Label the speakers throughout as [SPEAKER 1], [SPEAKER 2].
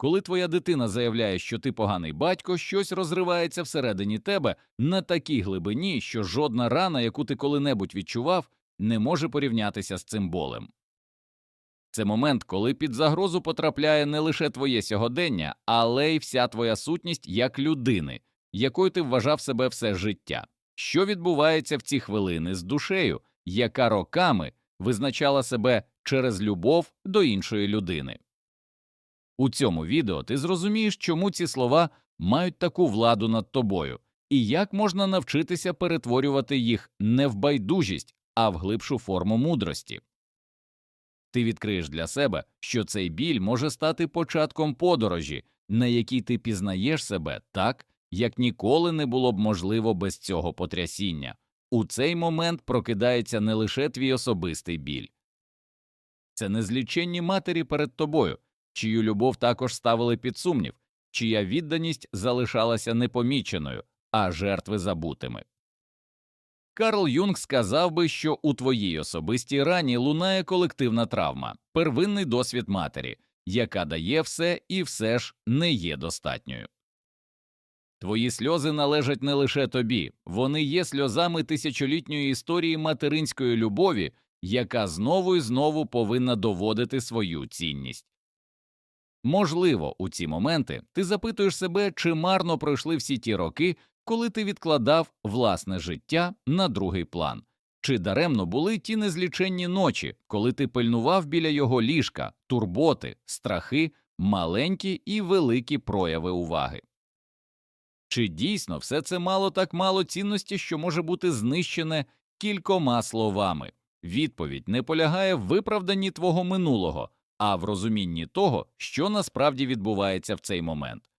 [SPEAKER 1] Коли твоя дитина заявляє, що ти поганий батько, щось розривається всередині тебе на такій глибині, що жодна рана, яку ти коли-небудь відчував, не може порівнятися з цим болем. Це момент, коли під загрозу потрапляє не лише твоє сьогодення, але й вся твоя сутність як людини, якою ти вважав себе все життя. Що відбувається в ці хвилини з душею, яка роками визначала себе через любов до іншої людини? У цьому відео ти зрозумієш, чому ці слова мають таку владу над тобою, і як можна навчитися перетворювати їх не в байдужість, а в глибшу форму мудрості. Ти відкриєш для себе, що цей біль може стати початком подорожі, на якій ти пізнаєш себе так, як ніколи не було б можливо без цього потрясіння. У цей момент прокидається не лише твій особистий біль, це незліченні матері перед тобою, чию любов також ставили під сумнів, чия відданість залишалася непоміченою, а жертви забутими. Карл Юнг сказав би, що у твоїй особистій рані лунає колективна травма, первинний досвід матері, яка дає все і все ж не є достатньою. Твої сльози належать не лише тобі, вони є сльозами тисячолітньої історії материнської любові, яка знову і знову повинна доводити свою цінність. Можливо, у ці моменти ти запитуєш себе, чи марно пройшли всі ті роки, коли ти відкладав власне життя на другий план, чи даремно були ті незліченні ночі, коли ти пильнував біля його ліжка, турботи, страхи, маленькі і великі прояви уваги. Чи дійсно все це мало так мало цінності, що може бути знищене кількома словами? Відповідь не полягає в виправданні твого минулого, а в розумінні того, що насправді відбувається в цей момент.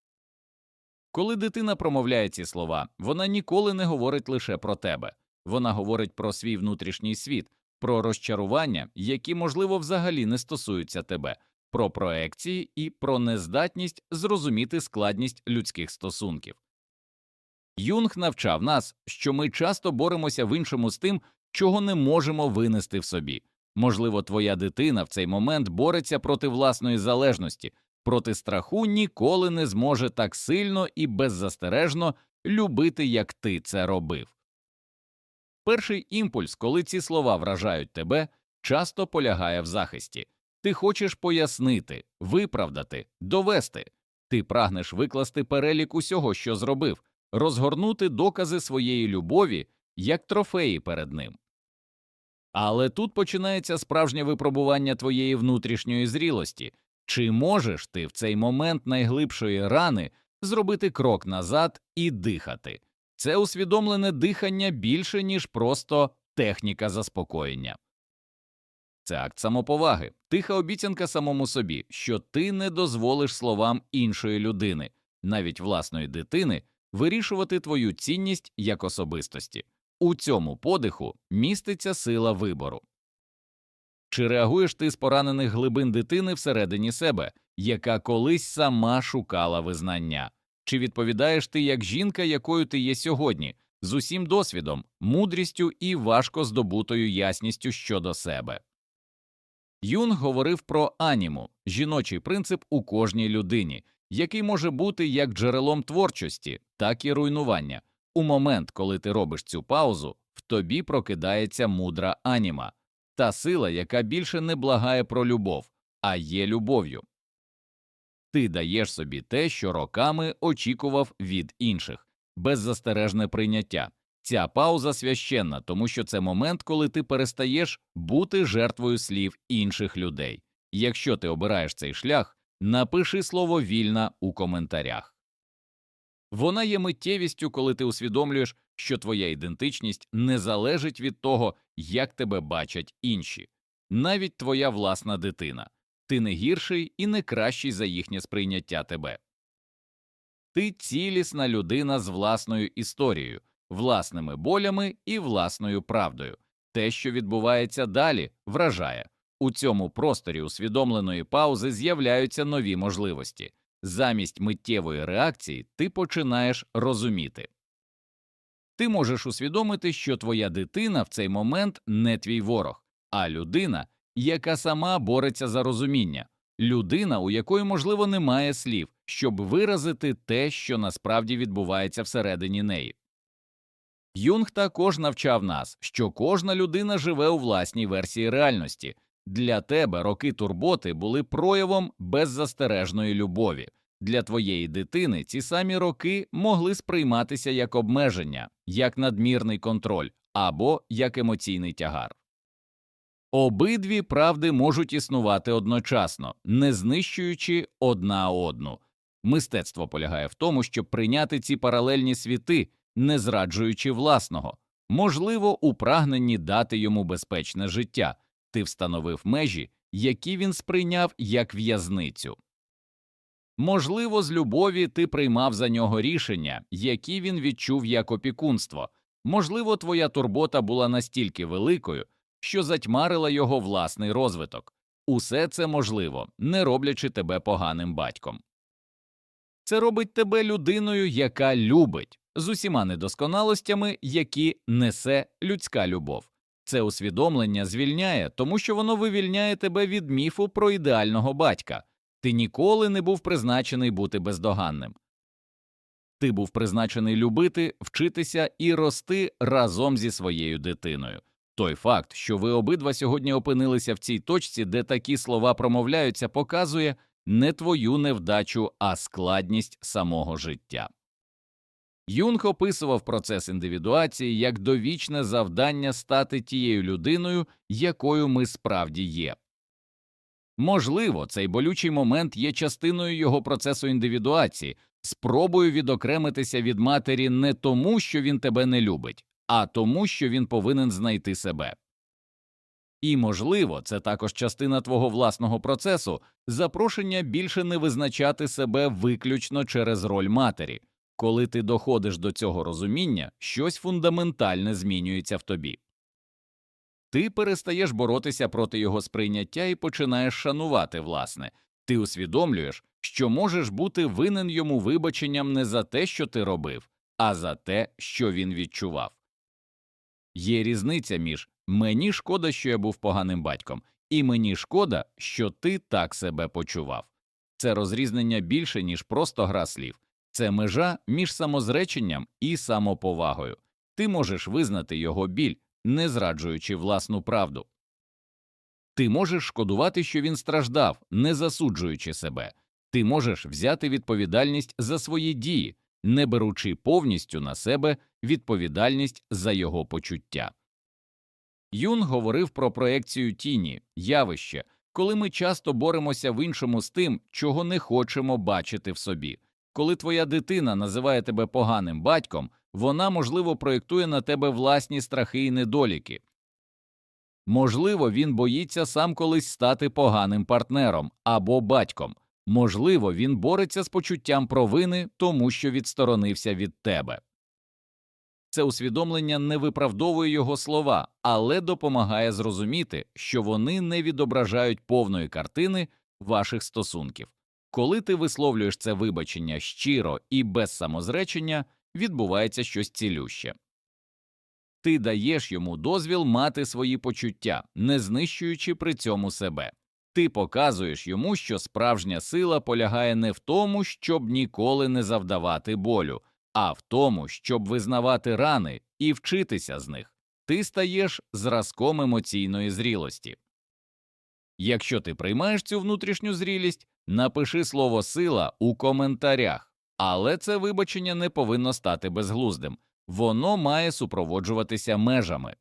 [SPEAKER 1] Коли дитина промовляє ці слова, вона ніколи не говорить лише про тебе, вона говорить про свій внутрішній світ, про розчарування, які, можливо, взагалі не стосуються тебе, про проекції і про нездатність зрозуміти складність людських стосунків. Юнг навчав нас, що ми часто боремося в іншому з тим, чого не можемо винести в собі. Можливо, твоя дитина в цей момент бореться проти власної залежності, проти страху ніколи не зможе так сильно і беззастережно любити, як ти це робив. Перший імпульс, коли ці слова вражають тебе, часто полягає в захисті. Ти хочеш пояснити, виправдати, довести. Ти прагнеш викласти перелік усього, що зробив, розгорнути докази своєї любові як трофеї перед ним. Але тут починається справжнє випробування твоєї внутрішньої зрілості, чи можеш ти в цей момент найглибшої рани зробити крок назад і дихати? Це усвідомлене дихання більше, ніж просто техніка заспокоєння. Це акт самоповаги, тиха обіцянка самому собі, що ти не дозволиш словам іншої людини, навіть власної дитини, вирішувати твою цінність як особистості. У цьому подиху міститься сила вибору. Чи реагуєш ти з поранених глибин дитини всередині себе, яка колись сама шукала визнання? Чи відповідаєш ти як жінка, якою ти є сьогодні, з усім досвідом, мудрістю і важко здобутою ясністю щодо себе? Юнг говорив про аніму, жіночий принцип у кожній людині, який може бути як джерелом творчості, так і руйнування. У момент, коли ти робиш цю паузу, в тобі прокидається мудра аніма, та сила, яка більше не благає про любов, а є любов'ю. Ти даєш собі те, що роками очікував від інших, беззастережне прийняття. Ця пауза священна, тому що це момент, коли ти перестаєш бути жертвою слів інших людей. Якщо ти обираєш цей шлях, напиши слово вільна у коментарях. Вона є миттєвістю, коли ти усвідомлюєш, що твоя ідентичність не залежить від того, як тебе бачать інші, навіть твоя власна дитина. Ти не гірший і не кращий за їхнє сприйняття тебе. Ти цілісна людина з власною історією, власними болями і власною правдою. Те, що відбувається далі, вражає. У цьому просторі усвідомленої паузи з'являються нові можливості. Замість миттєвої реакції ти починаєш розуміти. Ти можеш усвідомити, що твоя дитина в цей момент не твій ворог, а людина, яка сама бореться за розуміння. людина, у якої, можливо, немає слів, щоб виразити те, що насправді відбувається всередині неї. Юнг також навчав нас, що кожна людина живе у власній версії реальності. Для тебе роки турботи були проявом беззастережної любові. Для твоєї дитини ці самі роки могли сприйматися як обмеження, як надмірний контроль або як емоційний тягар. Обидві правди можуть існувати одночасно, не знищуючи одна одну. Мистецтво полягає в тому, щоб прийняти ці паралельні світи, не зраджуючи власного, можливо, у прагненні дати йому безпечне життя, ти встановив межі, які він сприйняв як в'язницю. Можливо, з любові ти приймав за нього рішення, які він відчув як опікунство, можливо, твоя турбота була настільки великою, що затьмарила його власний розвиток. Усе це можливо, не роблячи тебе поганим батьком. Це робить тебе людиною, яка любить, з усіма недосконалостями, які несе людська любов. Це усвідомлення звільняє, тому що воно вивільняє тебе від міфу про ідеального батька. Ти ніколи не був призначений бути бездоганним. Ти був призначений любити, вчитися і рости разом зі своєю дитиною. Той факт, що ви обидва сьогодні опинилися в цій точці, де такі слова промовляються, показує не твою невдачу, а складність самого життя. Юнг описував процес індивідуації як довічне завдання стати тією людиною, якою ми справді є. Можливо, цей болючий момент є частиною його процесу індивідуації, спробою відокремитися від матері не тому, що він тебе не любить, а тому, що він повинен знайти себе. І, можливо, це також частина твого власного процесу запрошення більше не визначати себе виключно через роль матері. Коли ти доходиш до цього розуміння, щось фундаментальне змінюється в тобі. Ти перестаєш боротися проти його сприйняття і починаєш шанувати власне. Ти усвідомлюєш, що можеш бути винен йому вибаченням не за те, що ти робив, а за те, що він відчував. Є різниця між мені шкода, що я був поганим батьком, і мені шкода, що ти так себе почував. Це розрізнення більше, ніж просто гра слів, це межа між самозреченням і самоповагою. Ти можеш визнати його біль, не зраджуючи власну правду. Ти можеш шкодувати, що він страждав, не засуджуючи себе. Ти можеш взяти відповідальність за свої дії, не беручи повністю на себе відповідальність за його почуття. Юн говорив про проекцію тіні, явище, коли ми часто боремося в іншому з тим, чого не хочемо бачити в собі. Коли твоя дитина називає тебе поганим батьком, вона, можливо, проєктує на тебе власні страхи і недоліки. Можливо, він боїться сам колись стати поганим партнером або батьком. Можливо, він бореться з почуттям провини, тому що відсторонився від тебе. Це усвідомлення не виправдовує його слова, але допомагає зрозуміти, що вони не відображають повної картини ваших стосунків. Коли ти висловлюєш це вибачення щиро і без самозречення, відбувається щось цілюще. Ти даєш йому дозвіл мати свої почуття, не знищуючи при цьому себе. Ти показуєш йому, що справжня сила полягає не в тому, щоб ніколи не завдавати болю, а в тому, щоб визнавати рани і вчитися з них. Ти стаєш зразком емоційної зрілості. Якщо ти приймаєш цю внутрішню зрілість, напиши слово сила у коментарях, але це вибачення не повинно стати безглуздим, воно має супроводжуватися межами.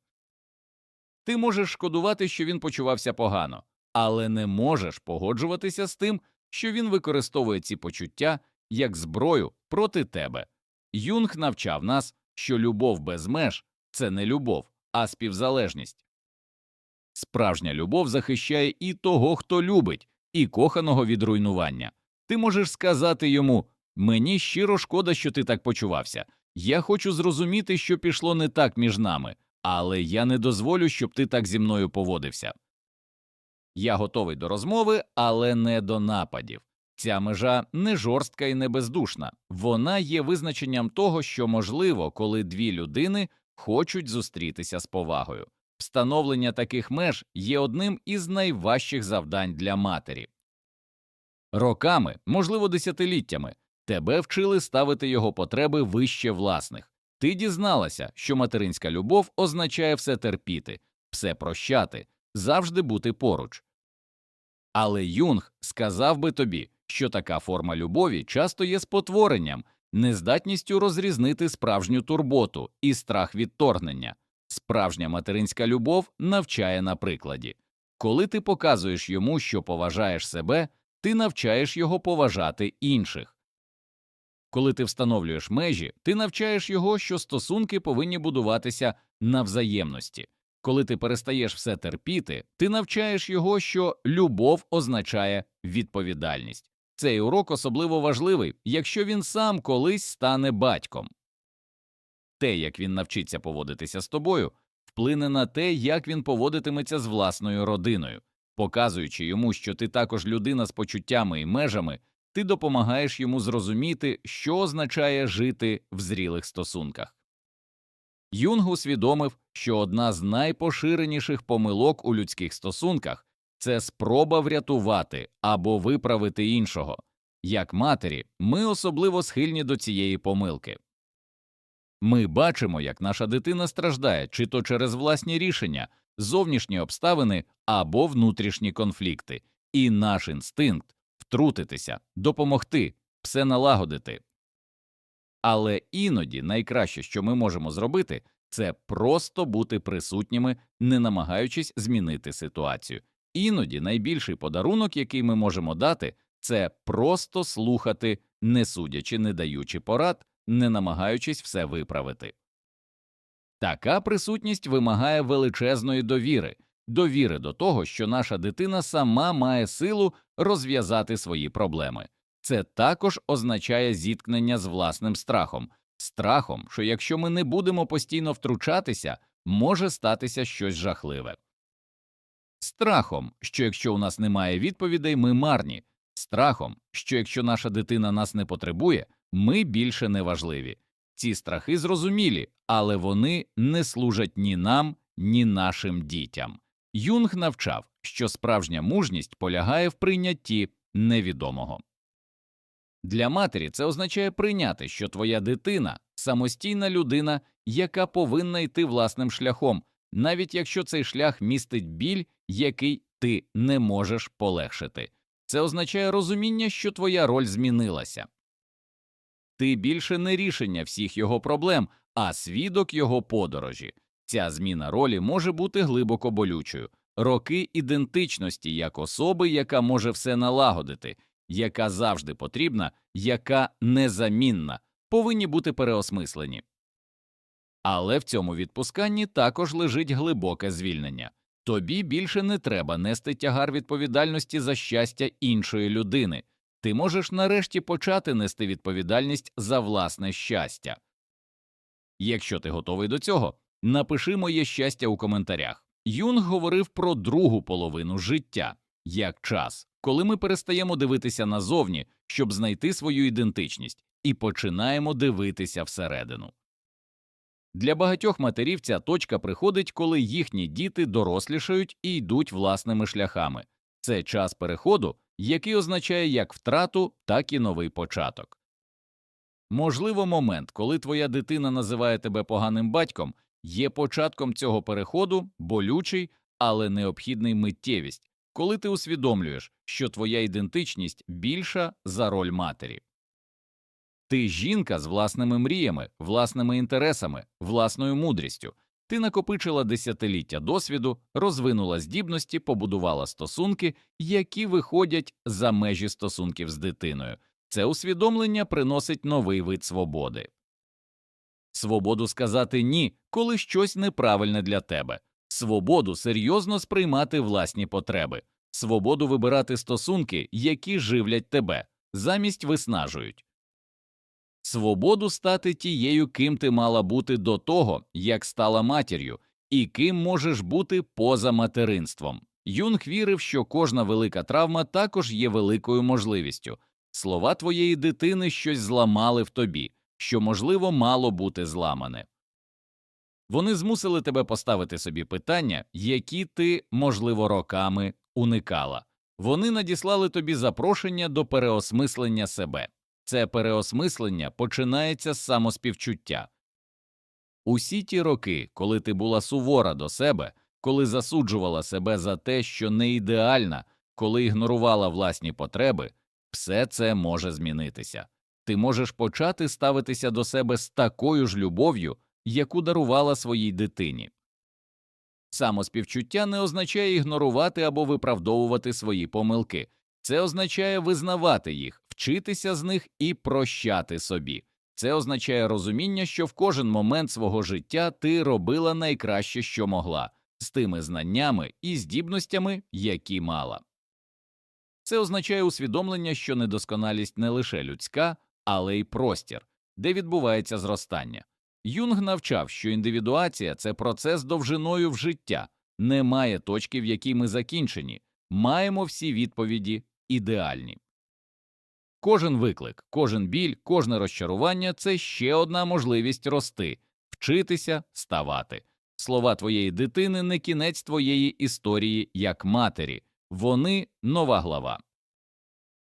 [SPEAKER 1] Ти можеш шкодувати, що він почувався погано, але не можеш погоджуватися з тим, що він використовує ці почуття як зброю проти тебе. Юнг навчав нас, що любов без меж це не любов, а співзалежність. Справжня любов захищає і того, хто любить, і коханого від руйнування. Ти можеш сказати йому мені щиро шкода, що ти так почувався. Я хочу зрозуміти, що пішло не так між нами, але я не дозволю, щоб ти так зі мною поводився. Я готовий до розмови, але не до нападів. Ця межа не жорстка і не бездушна, вона є визначенням того, що можливо, коли дві людини хочуть зустрітися з повагою. Встановлення таких меж є одним із найважчих завдань для матері. Роками, можливо, десятиліттями, тебе вчили ставити його потреби вище власних. Ти дізналася, що материнська любов означає все терпіти, все прощати, завжди бути поруч. Але Юнг сказав би тобі, що така форма любові часто є спотворенням, нездатністю розрізнити справжню турботу і страх відторгнення. Справжня материнська любов навчає на прикладі. Коли ти показуєш йому, що поважаєш себе, ти навчаєш його поважати інших. Коли ти встановлюєш межі, ти навчаєш його, що стосунки повинні будуватися на взаємності. Коли ти перестаєш все терпіти, ти навчаєш його, що любов означає відповідальність. Цей урок особливо важливий, якщо він сам колись стане батьком. Те, як він навчиться поводитися з тобою, вплине на те, як він поводитиметься з власною родиною. Показуючи йому, що ти також людина з почуттями і межами, ти допомагаєш йому зрозуміти, що означає жити в зрілих стосунках. Юнг усвідомив, що одна з найпоширеніших помилок у людських стосунках це спроба врятувати або виправити іншого. Як матері, ми особливо схильні до цієї помилки. Ми бачимо, як наша дитина страждає чи то через власні рішення, зовнішні обставини або внутрішні конфлікти, і наш інстинкт втрутитися, допомогти, все налагодити. Але іноді найкраще, що ми можемо зробити, це просто бути присутніми, не намагаючись змінити ситуацію. Іноді найбільший подарунок, який ми можемо дати, це просто слухати, не судячи, не даючи порад, не намагаючись все виправити. Така присутність вимагає величезної довіри, довіри до того, що наша дитина сама має силу розв'язати свої проблеми. Це також означає зіткнення з власним страхом, страхом, що якщо ми не будемо постійно втручатися, може статися щось жахливе. Страхом, що якщо у нас немає відповідей, ми марні, страхом, що якщо наша дитина нас не потребує, ми більше не важливі. Ці страхи зрозумілі, але вони не служать ні нам, ні нашим дітям. Юнг навчав, що справжня мужність полягає в прийнятті невідомого. Для матері це означає прийняти, що твоя дитина самостійна людина, яка повинна йти власним шляхом, навіть якщо цей шлях містить біль, який ти не можеш полегшити. Це означає розуміння, що твоя роль змінилася. Ти більше не рішення всіх його проблем, а свідок його подорожі. Ця зміна ролі може бути глибоко болючою. Роки ідентичності як особи, яка може все налагодити, яка завжди потрібна, яка незамінна, повинні бути переосмислені. Але в цьому відпусканні також лежить глибоке звільнення. Тобі більше не треба нести тягар відповідальності за щастя іншої людини. Ти можеш нарешті почати нести відповідальність за власне щастя. Якщо ти готовий до цього, напиши моє щастя у коментарях. Юнг говорив про другу половину життя як час, коли ми перестаємо дивитися назовні, щоб знайти свою ідентичність, і починаємо дивитися всередину. Для багатьох матерів ця точка приходить, коли їхні діти дорослішають і йдуть власними шляхами. Це час переходу, який означає як втрату, так і новий початок. Можливо, момент, коли твоя дитина називає тебе поганим батьком, є початком цього переходу, болючий, але необхідний миттєвість, коли ти усвідомлюєш, що твоя ідентичність більша за роль матері. Ти жінка з власними мріями, власними інтересами, власною мудрістю. Ти накопичила десятиліття досвіду, розвинула здібності, побудувала стосунки, які виходять за межі стосунків з дитиною. Це усвідомлення приносить новий вид свободи. Свободу сказати ні, коли щось неправильне для тебе, свободу серйозно сприймати власні потреби, свободу вибирати стосунки, які живлять тебе, замість виснажують. Свободу стати тією, ким ти мала бути до того, як стала матір'ю, і ким можеш бути поза материнством. Юнг вірив, що кожна велика травма також є великою можливістю. Слова твоєї дитини щось зламали в тобі, що, можливо, мало бути зламане. Вони змусили тебе поставити собі питання, які ти, можливо, роками уникала. Вони надіслали тобі запрошення до переосмислення себе. Це переосмислення починається з самоспівчуття. Усі ті роки, коли ти була сувора до себе, коли засуджувала себе за те, що не ідеальна, коли ігнорувала власні потреби, все це може змінитися. Ти можеш почати ставитися до себе з такою ж любов'ю, яку дарувала своїй дитині. Самоспівчуття не означає ігнорувати або виправдовувати свої помилки, це означає визнавати їх, вчитися з них і прощати собі. Це означає розуміння, що в кожен момент свого життя ти робила найкраще, що могла, з тими знаннями і здібностями, які мала. Це означає усвідомлення, що недосконалість не лише людська, але й простір, де відбувається зростання. Юнг навчав, що індивідуація це процес довжиною в життя, немає точки, в якій ми закінчені, маємо всі відповіді ідеальні. Кожен виклик, кожен біль, кожне розчарування це ще одна можливість рости, вчитися, ставати. Слова твоєї дитини не кінець твоєї історії як матері, вони нова глава.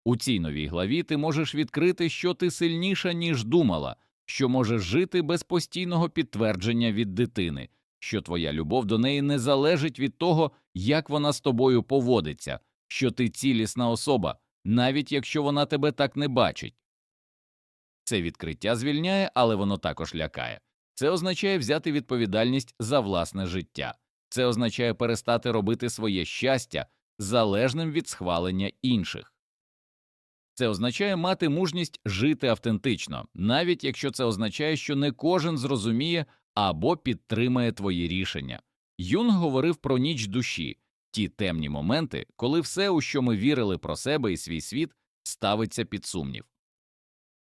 [SPEAKER 1] У цій новій главі ти можеш відкрити, що ти сильніша, ніж думала, що можеш жити без постійного підтвердження від дитини, що твоя любов до неї не залежить від того, як вона з тобою поводиться, що ти цілісна особа, навіть якщо вона тебе так не бачить. Це відкриття звільняє, але воно також лякає. Це означає взяти відповідальність за власне життя, це означає перестати робити своє щастя залежним від схвалення інших. Це означає мати мужність жити автентично, навіть якщо це означає, що не кожен зрозуміє або підтримає твої рішення. Юнг говорив про ніч душі, ті темні моменти, коли все, у що ми вірили про себе і свій світ, ставиться під сумнів.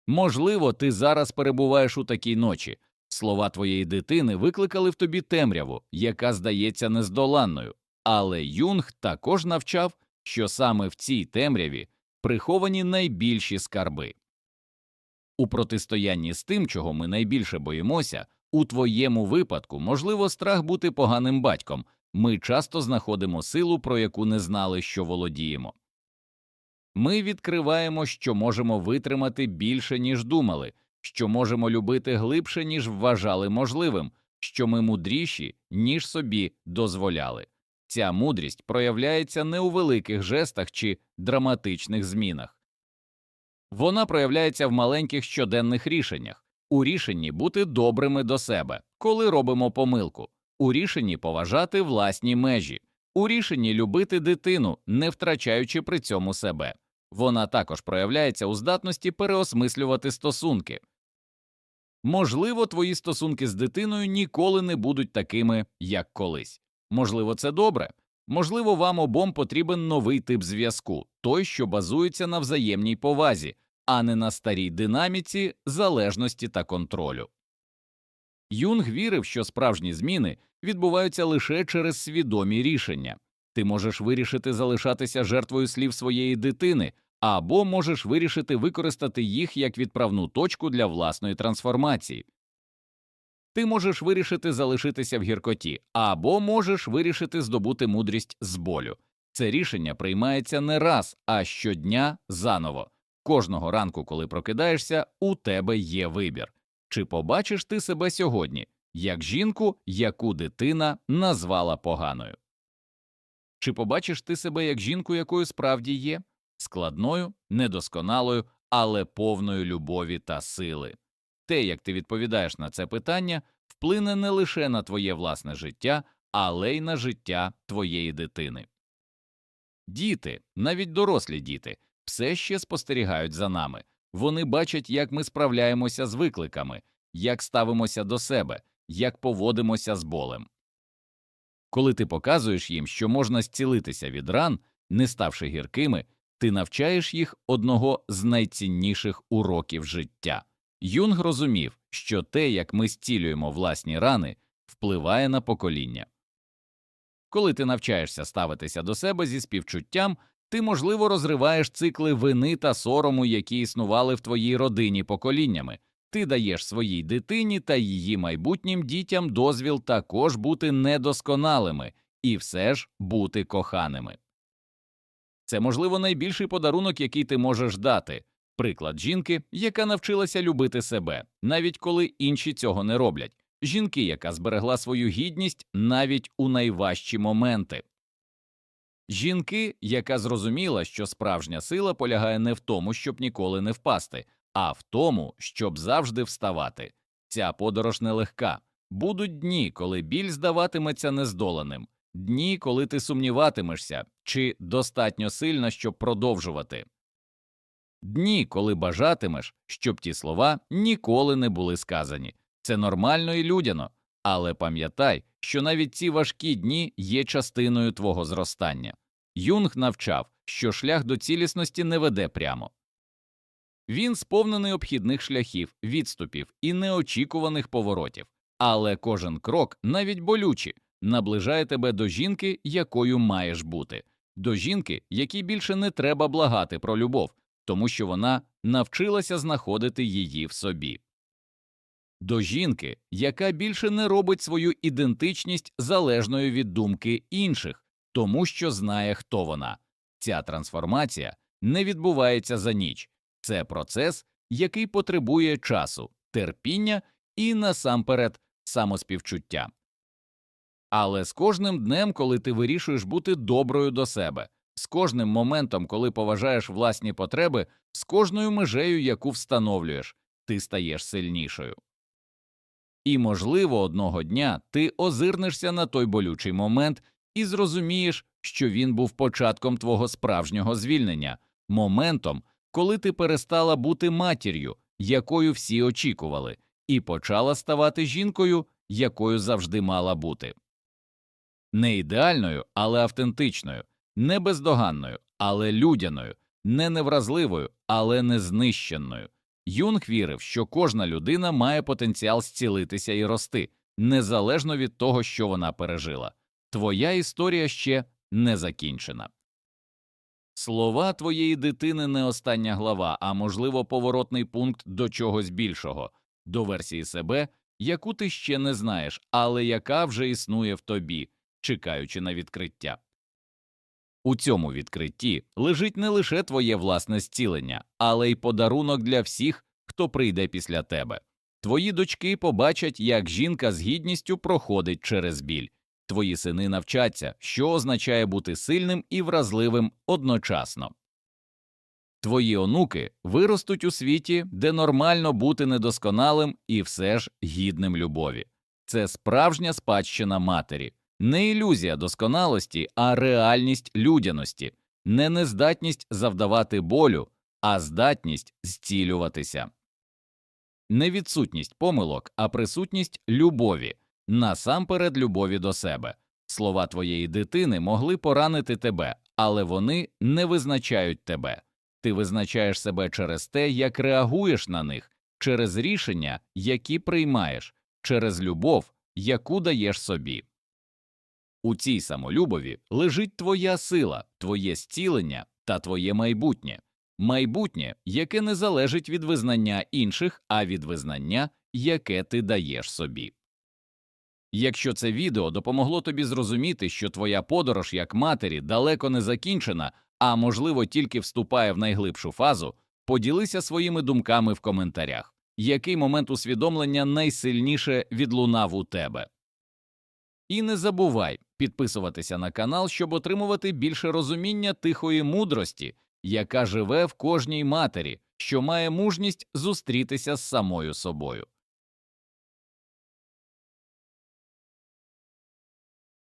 [SPEAKER 1] Можливо, ти зараз перебуваєш у такій ночі. Слова твоєї дитини викликали в тобі темряву, яка здається нездоланною, але Юнг також навчав, що саме в цій темряві приховані найбільші скарби. У протистоянні з тим, чого ми найбільше боїмося, у твоєму випадку можливо страх бути поганим батьком, ми часто знаходимо силу, про яку не знали, що володіємо. Ми відкриваємо, що можемо витримати більше, ніж думали, що можемо любити глибше, ніж вважали можливим, що ми мудріші, ніж собі дозволяли. Ця мудрість проявляється не у великих жестах чи драматичних змінах. Вона проявляється в маленьких щоденних рішеннях, у рішенні бути добрими до себе, коли робимо помилку, у рішенні поважати власні межі, у рішенні любити дитину, не втрачаючи при цьому себе. Вона також проявляється у здатності переосмислювати стосунки. Можливо, твої стосунки з дитиною ніколи не будуть такими, як колись. Можливо, це добре. Можливо, вам обом потрібен новий тип зв'язку, той, що базується на взаємній повазі, а не на старій динаміці залежності та контролю. Юнг вірив, що справжні зміни відбуваються лише через свідомі рішення. Ти можеш вирішити залишатися жертвою слів своєї дитини, або можеш вирішити використати їх як відправну точку для власної трансформації. Ти можеш вирішити залишитися в гіркоті, або можеш вирішити здобути мудрість з болю. Це рішення приймається не раз, а щодня заново. Кожного ранку, коли прокидаєшся, у тебе є вибір. Чи побачиш ти себе сьогодні, як жінку, яку дитина назвала поганою? Чи побачиш ти себе як жінку, якою справді є, складною, недосконалою, але повною любові та сили? Те, як ти відповідаєш на це питання, вплине не лише на твоє власне життя, але й на життя твоєї дитини. Діти, навіть дорослі діти, все ще спостерігають за нами. Вони бачать, як ми справляємося з викликами, як ставимося до себе, як поводимося з болем. Коли ти показуєш їм, що можна зцілитися від ран, не ставши гіркими, ти навчаєш їх одного з найцінніших уроків життя. Юнг розумів, що те, як ми зцілюємо власні рани, впливає на покоління. Коли ти навчаєшся ставитися до себе зі співчуттям, ти, можливо, розриваєш цикли вини та сорому, які існували в твоїй родині поколіннями, ти даєш своїй дитині та її майбутнім дітям дозвіл також бути недосконалими і все ж бути коханими. Це, можливо, найбільший подарунок, який ти можеш дати. Приклад жінки, яка навчилася любити себе, навіть коли інші цього не роблять. Жінки, яка зберегла свою гідність навіть у найважчі моменти. Жінки, яка зрозуміла, що справжня сила полягає не в тому, щоб ніколи не впасти, а в тому, щоб завжди вставати. Ця подорож нелегка. Будуть дні, коли біль здаватиметься нездоланим, дні, коли ти сумніватимешся, чи достатньо сильно, щоб продовжувати. Дні, коли бажатимеш, щоб ті слова ніколи не були сказані. Це нормально і людяно, але пам'ятай, що навіть ці важкі дні є частиною твого зростання. Юнг навчав, що шлях до цілісності не веде прямо. Він сповнений обхідних шляхів, відступів і неочікуваних поворотів, але кожен крок, навіть болючий, наближає тебе до жінки, якою маєш бути, до жінки, якій більше не треба благати про любов, тому що вона навчилася знаходити її в собі. До жінки, яка більше не робить свою ідентичність залежною від думки інших, тому що знає, хто вона. Ця трансформація не відбувається за ніч, це процес, який потребує часу, терпіння і насамперед самоспівчуття. Але з кожним днем, коли ти вирішуєш бути доброю до себе, з кожним моментом, коли поважаєш власні потреби, з кожною межею, яку встановлюєш, ти стаєш сильнішою. І, можливо, одного дня ти озирнешся на той болючий момент і зрозумієш, що він був початком твого справжнього звільнення, моментом, коли ти перестала бути матір'ю, якою всі очікували, і почала ставати жінкою, якою завжди мала бути. Не ідеальною, але автентичною, не бездоганною, але людяною, не невразливою, але не знищеною. Юнг вірив, що кожна людина має потенціал зцілитися і рости, незалежно від того, що вона пережила. Твоя історія ще не закінчена. Слова твоєї дитини не остання глава, а можливо поворотний пункт до чогось більшого, до версії себе, яку ти ще не знаєш, але яка вже існує в тобі, чекаючи на відкриття. У цьому відкритті лежить не лише твоє власне зцілення, але й подарунок для всіх, хто прийде після тебе. Твої дочки побачать, як жінка з гідністю проходить через біль. Твої сини навчаться, що означає бути сильним і вразливим одночасно. Твої онуки виростуть у світі, де нормально бути недосконалим і все ж гідним любові. Це справжня спадщина матері, не ілюзія досконалості, а реальність людяності, не нездатність завдавати болю, а здатність зцілюватися. Не відсутність помилок, а присутність любові, насамперед любові до себе. Слова твоєї дитини могли поранити тебе, але вони не визначають тебе. Ти визначаєш себе через те, як реагуєш на них, через рішення, які приймаєш, через любов, яку даєш собі. У цій самолюбові лежить твоя сила, твоє зцілення та твоє майбутнє, майбутнє, яке не залежить від визнання інших, а від визнання, яке ти даєш собі. Якщо це відео допомогло тобі зрозуміти, що твоя подорож як матері далеко не закінчена, а можливо тільки вступає в найглибшу фазу, поділися своїми думками в коментарях, який момент усвідомлення найсильніше відлунав у тебе. І не забувай підписуватися на канал, щоб отримувати більше розуміння тихої мудрості, яка живе в кожній матері, що має мужність зустрітися з самою собою.